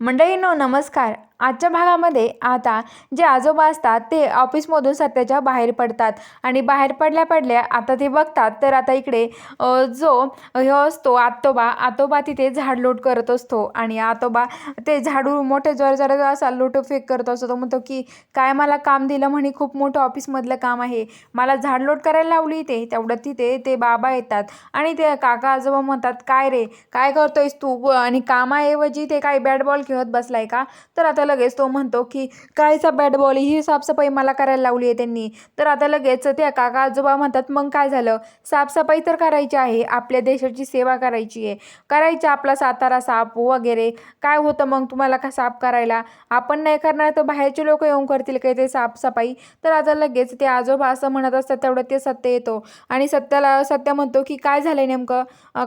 मंडळींनो नमस्कार. आजच्या भागामध्ये आता जे आजोबा असतात ते ऑफिसमधून सत्याच्या बाहेर पडतात. आणि बाहेर पडल्या पडल्या आता ते बघतात तर आता इकडे जो हे असतो आतोबा आतोबा तिथे झाडलोट करत असतो. आणि आतोबा ते झाडू मोठे जोर जोर असा लोटो फेक करत असतो तो म्हणतो की काय मला काम दिलं म्हणे खूप मोठं ऑफिसमधलं काम आहे. मला झाडलोट करायला लावली इथे तेवढं तिथे ते बाबा येतात. आणि ते काका आजोबा म्हणतात काय रे काय करतोयस तू? व- आणि कामाऐवजी ते काय बॅट बॉल खेळत बसलाय का? तर आता लगेच तो म्हणतो की कायचा बॅट बॉल ही साफसफाई मला करायला लावली आहे त्यांनी. तर आता लगेच त्या काका आजोबा म्हणतात मग काय झालं? साफसफाई तर करायची आहे आपल्या देशाची सेवा करायची आहे. करायची आपला सातारा साफ वगैरे. काय होतं मग तुम्हाला का साफ करायला? आपण नाही करणार तर बाहेरचे लोक येऊन करतील काही ते साफसफाई? तर आता लगेच ते आजोबा असं म्हणत असतात तेवढं ते सत्य येतो. आणि सत्याला सत्य म्हणतो की काय झालंय नेमकं?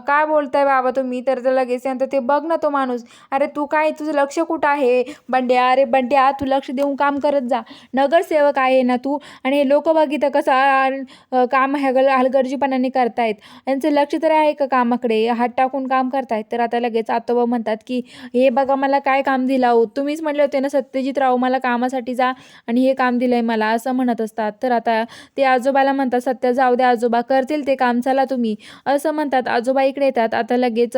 काय बोलताय बाबा तुम्ही? तर लगेच नंतर ते बघ ना तो माणूस अरे तू काय तुझं लक्ष कुठं आहे? बंडे बंड्या अरे बंड्या तू लक्ष देऊन काम करत जा. नगरसेवक आहे ना तू आणि हे लोक बघितलं कसं काम हगल हलगर्जीपणाने करतायत. यांचं लक्ष तर आहे का कामाकडे? हात टाकून काम करतायत. तर आता लगेच आतोबा म्हणतात की हे बघा मला काय काम दिलं हो तुम्हीच म्हणले होते ना सत्यजित राव मला कामासाठी जा आणि हे काम दिलं आहे मला असं म्हणत असतात. तर आता ते आजोबाला म्हणतात सत्य जाऊ द्या आजोबा करतील ते काम चला तुम्ही. असं म्हणतात. आजोबा इकडे येतात. आता लगेच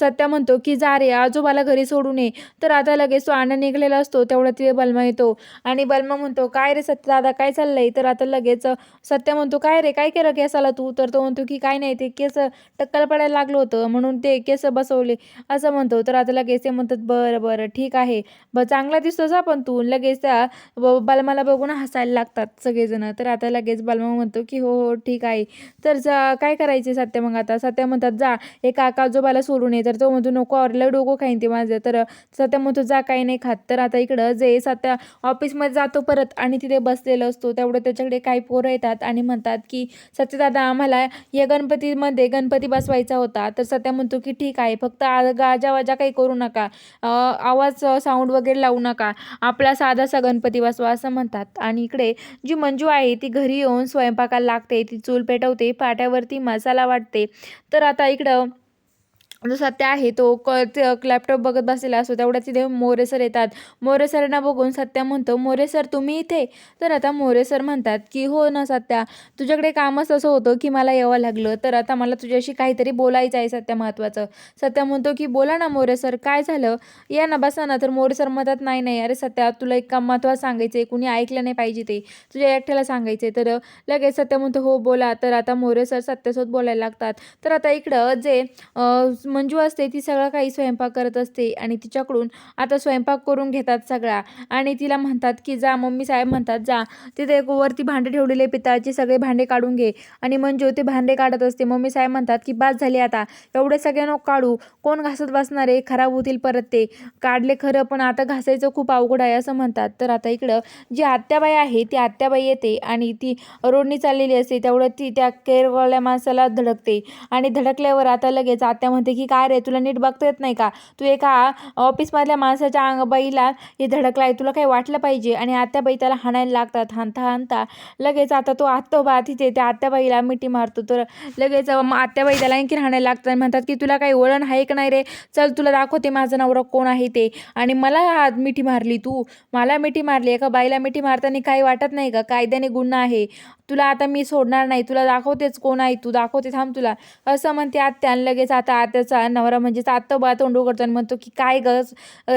सत्या म्हणतो की जा रे आजोबाला घरी सोडू नये. तर आता लगेच तो आनंद निघलेला असतो तेवढा तिथे बलमा येतो. आणि बलमा म्हणतो काय रे सत्य दादा काय चाललंय? तर आता लगेच सत्य म्हणतो काय रे काय केलं केसाला तू? तर तो म्हणतो की काय नाही ते केस टक्कल पडायला लागलं होतं म्हणून ते केस बसवले. असं म्हणतो. तर आता लगेच ते म्हणतात बरं बरं ठीक आहे. ब चांगला दिसतोस आपण पण तू. लगेच त्या ब- बलमाला बघून हसायला लागतात सगळेजण. तर आता लगेच बलमा म्हणतो की हो हो ठीक आहे. तर जा काय करायचे सत्य मग आता? सत्य म्हणतात जा एक आकाजोबाला आजोबाला सोडून ये. तर तो म्हणतो नको अरे डोकं खाईन ते माझं. तर सत्य म्हणतो जा काही नाही खात. तर आता इकडं जे आता ऑफिसमध्ये जातो परत आणि तिथे बसलेलो असतो तेवढं त्याच्याकडे काही पोरं येतात आणि म्हणतात की सत्यदादा आम्हाला या गणपतीमध्ये गणपती बसवायचा होता. तर सत्या म्हणतो की ठीक आहे फक्त आ- गाजा वाजा काही करू नका. आवाज साऊंड वगैरे लावू नका. आपला साधासा गणपती बसवा असं म्हणतात. आणि इकडे जी मंजू आहे ती घरी येऊन स्वयंपाकाला लागते ती चूल पेटवते पाट्यावरती मसाला वाटते. तर आता इकडं जो सत्य आहे तो क लॅपटॉप बघत बसलेला असतो तेवढ्या तिथे मोरे सर येतात. मोरे सरांना बघून सत्या म्हणतो मोरे सर तुम्ही इथे? तर आता मोरे सर म्हणतात की हो ना सत्या तुझ्याकडे कामच असं होतं की मला यावं लागलं तर आता मला तुझ्याशी काहीतरी बोलायचं आहे सत्या महत्त्वाचं सत्या म्हणतो की बोला ना मोरे सर काय झालं? या ना बसा ना. तर मोरे सर म्हणतात नाही नाही अरे सत्या तुला एक काम महत्त्वाचं सांगायचं आहे कुणी ऐकलं नाही पाहिजे ते. तुझ्या एकट्याला सांगायचं आहे. तर लगेच सत्य म्हणतो हो बोला. तर आता मोरे सर सत्यासोबत बोलायला लागतात. तर आता इकडं जे मंजू असते ती सगळं काही स्वयंपाक करत असते आणि तिच्याकडून आता स्वयंपाक करून घेतात सगळा. आणि तिला म्हणतात की जा मम्मी साहेब म्हणतात जा. तिथे एक वरती भांडे ठेवलेले पितळाचे सगळे भांडे काढून घे. आणि मंजू ते भांडे काढत असते. मम्मी साहेब म्हणतात की बास झाली आता. एवढे सगळे नको काढू. कोण घासत बसणार आहे? खराब होतील परत ते. काढले खरं पण आता घासायचं खूप अवघड आहे असं म्हणतात. तर आता इकडं जी आत्याबाई आहे ती आत्याबाई येते आणि ती रोडनी चाललेली असते. तेवढं ती त्या केरवाल्या माणसाला धडकते. आणि धडकल्यावर आता लगेच आत्या म्हणते की काय रे तुला नीट बघता येत नाही का? तू एका ऑफिसमधल्या माणसाच्या अंग बाईला हे धडकलाय तुला काही वाटलं पाहिजे? आणि आत्याबाई त्याला हाणायला लागतात हाणता हाणता. लगेच आता तो आत्तोबा तिथे त्या आत्याबाईला मिठी मारतो. तर लगेच आत्याबाई त्याला आणखी हाणायला लागतात म्हणतात की तुला काही वळण आहे का नाही रे? चल तुला दाखवते माझा नवरा कोण आहे ते. आणि मला मिठी मारली तू. मला मिठी मारली एका बाईला मिठी मारताना काही वाटत नाही का? कायद्याने गुन्हा आहे. तुला आता मी सोडणार नाही तुला दाखवतेच कोण आहे तू दाखवते थांब तुला. असं म्हणते आत्या आणि लगेच आता आत्याच नवरा म्हणजेच आत्तोबा तोंड उघडतो आणि म्हणतो की काय ग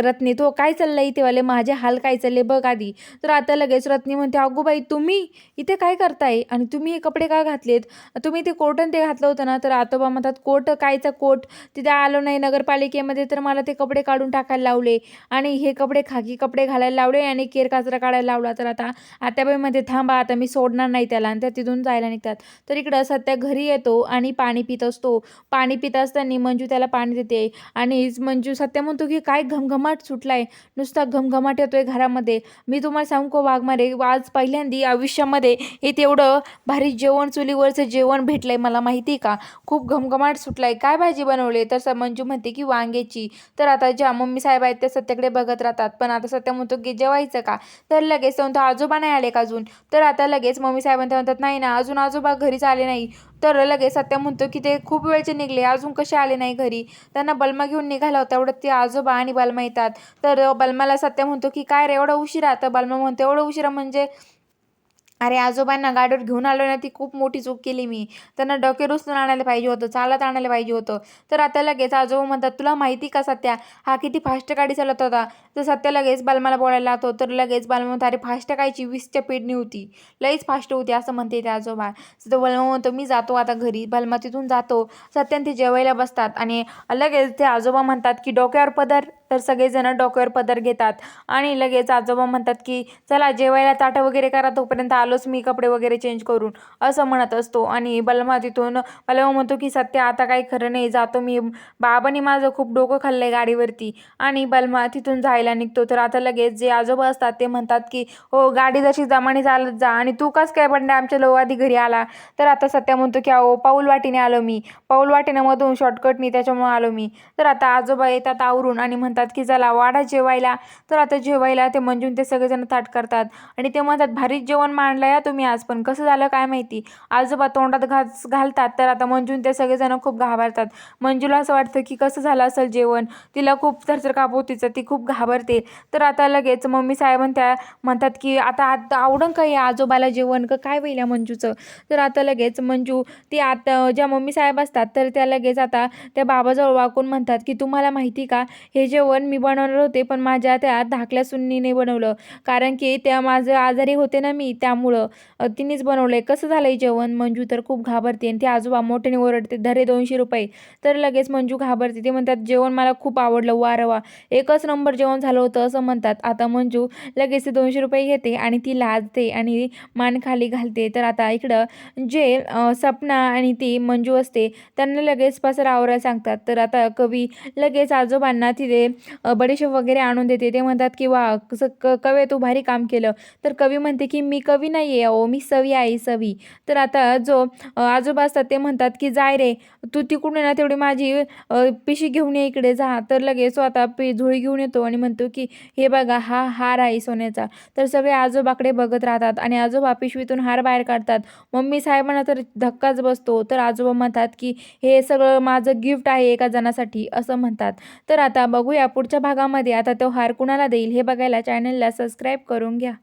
रत्नी तो काय चाललंय इथेवाले माझे हाल काय चालले? बघ आधी. तर आता लगेच रत्नी म्हणते अगोबाई तुम्ही इथे काय करताय? आणि तुम्ही हे कपडे का घातलेत? तुम्ही ते कोटन ते घातलं होतं ना तर आतोबा म्हणतात कोट? कायचा कोट? तिथे आलो नाही नगरपालिकेमध्ये तर मला ते कपडे काढून टाकायला लावले आणि हे कपडे खाकी कपडे घालायला लावले आणि केर काचरा काढायला लावला. तर आता आत्याबाईमध्ये थांबा आता मी सोडणार नाही त्याला. आणि त्या तिथून जायला निघतात. तर इकडं सध्या घरी येतो आणि पाणी पित असतो. पाणी पित असताना मंजू त्याला पाणी देते आणि मंजू सत्या म्हणतो की काय घमघमाट सुटलाय. नुसता घमघमाट येतोय घरामध्ये. मी तुम्हाला सांगू का वाघमारे? आज पहिल्यांदी आयुष्यामध्ये हे तेवढं भारी जेवण चुलीवरचं जेवण भेटलंय मला माहिती का? खूप घमघमाट सुटलाय. काय भाजी बनवली तर मंजू म्हणते की वांग्याची. तर आता ज्या मम्मी साहेब आहेत त्या सत्याकडे बघत राहतात. पण आता सत्या म्हणतो की जेवायचं का? तर लगेच तो म्हणतो आजोबा नाही आले का अजून. तर आता लगेच मम्मी साहेब म्हणतात नाही ना अजून आजोबा घरीच आले नाही. तर लगेच सत्या म्हणतो की ते खूप वेळचे निघले अजून कसे आले नाही घरी? त्यांना बलमा घेऊन निघाला होता एवढं ते आजोबा आणि बलमा येतात. तर बलमाला सत्या म्हणतो की काय रे एवढा उशिरा? तर बलमा म्हणतो एवढं उशिरा म्हणजे अरे आजोबांना गाडीवर घेऊन आलो ना ती खूप मोठी चूक केली मी. त्यांना डोके रुसून आणायला पाहिजे होतं चालत आणायला पाहिजे होतं. तर आता लगेच आजोबा म्हणतात तुला माहिती का सत्या? हा किती फास्ट गाडी चालत होता. तर सत्या लगेच बालमाला बोलायला लागतो. तर लगेच बालमा म्हणतो अरे फास्ट कायची वीसच्या पेडणी होती. लईच फास्ट होती असं म्हणते ते आजोबा. तर बलमा म्हणतो मी जातो आता घरी. बालमा तिथून जातो. सत्यान ते जेवायला बसतात आणि लगेच ते आजोबा म्हणतात की डोक्यावर पदर तर सगळेजण डोक्यावर पदर घेतात. आणि लगेच आजोबा म्हणतात की चला जेवायला ताटं वगैरे करा तोपर्यंत आलोच मी कपडे वगैरे चेंज करून. असं म्हणत असतो. आणि बलमा तिथून बलमा म्हणतो की सत्य आता काही खरं नाही. जातो मी. बाबाने माझं खूप डोकं खाल्लंय गाडीवरती. आणि बलमा तिथून जायला निघतो. तर आता लगेच जे आजोबा असतात ते म्हणतात की हो गाडी जशी जमाने चालत जा. आणि तू कस काय पण आमच्या लोवादी घरी आला? तर आता सत्या म्हणतो की अहो पाऊल वाटीने आलो मी. पाऊल वाटेण्यामधून शॉर्टकटनी त्याच्यामुळे आलो मी. तर आता आजोबा येतात आवरून आणि म्हणतात म्हणतात की चला वाडा जेवायला. तर आता जेवायला ते मंजून ते सगळेजण ताट करतात. आणि ते म्हणतात भारीच जेवण मांडलं या तुम्ही आज पण कसं झालं काय माहिती? आजोबा तोंडात घास घालतात तर आता मंजून ते सगळेजण खूप घाबरतात. मंजूला असं वाटतं की कसं झालं असेल जेवण? तिला खूप थरथर काप ती खूप घाबरते. तर आता लगेच मम्मी साहेबां त्या म्हणतात की आता आता आवडं का आजोबाला जेवण? का काय होईल या मंजूचं? तर आता लगेच मंजू ती आता ज्या मम्मी साहेब असतात तर त्या लगेच आता त्या बाबाजवळ वाकून म्हणतात की तुम्हाला माहिती का? हे जे जेवण मी बनवलं होते पण माझ्या त्या धाकल्या सुन्नीने बनवलं. कारण की त्या माझं आजारी होते ना मी त्यामुळं तिनेच बनवलं आहे कसं झालं आहे जेवण? मंजू तर खूप घाबरते आणि ते आजोबा मोठ्याने ओरडते धरे दोनशे रुपये. तर लगेच मंजू घाबरते. ते म्हणतात जेवण मला खूप आवडलं वार वा. एकच नंबर जेवण झालं होतं असं म्हणतात. आता मंजू लगेच ते दोनशे रुपये घेते आणि ती लाजते आणि मान खाली घालते. तर आता इकडं जे सपना आणि ती मंजू असते त्यांना लगेच पसरा आवरायला सांगतात. तर आता कवी लगेच आजोबांना तिथे बडेशेप वगैरे आणून देते. ते म्हणतात की वा कसं क कवे तू भारी काम केलं. तर कवी म्हणते की मी कवी नाही आहे अहो मी सवी आहे सवी. तर आता जो आजोबा असतात ते म्हणतात की जाय रे तू तिकडून ना तेवढी माझी पिशी घेऊन ये इकडे जा. तर लगेच स्वतः पि झोळी घेऊन येतो आणि म्हणतो की हे बघा हा हार आहे सोन्याचा. तर सगळे आजोबाकडे बघत राहतात आणि आजोबा पिशवीतून हार बाहेर काढतात. मम्मी साहेबांना तर धक्काच बसतो. तर आजोबा म्हणतात की हे सगळं माझं गिफ्ट आहे एका जणासाठी असं म्हणतात. तर आता बघूया पुढच्या भागामध्ये. आता तो हार कुणाला देईल हे बघायला चॅनलला सबस्क्राईब करून घ्या.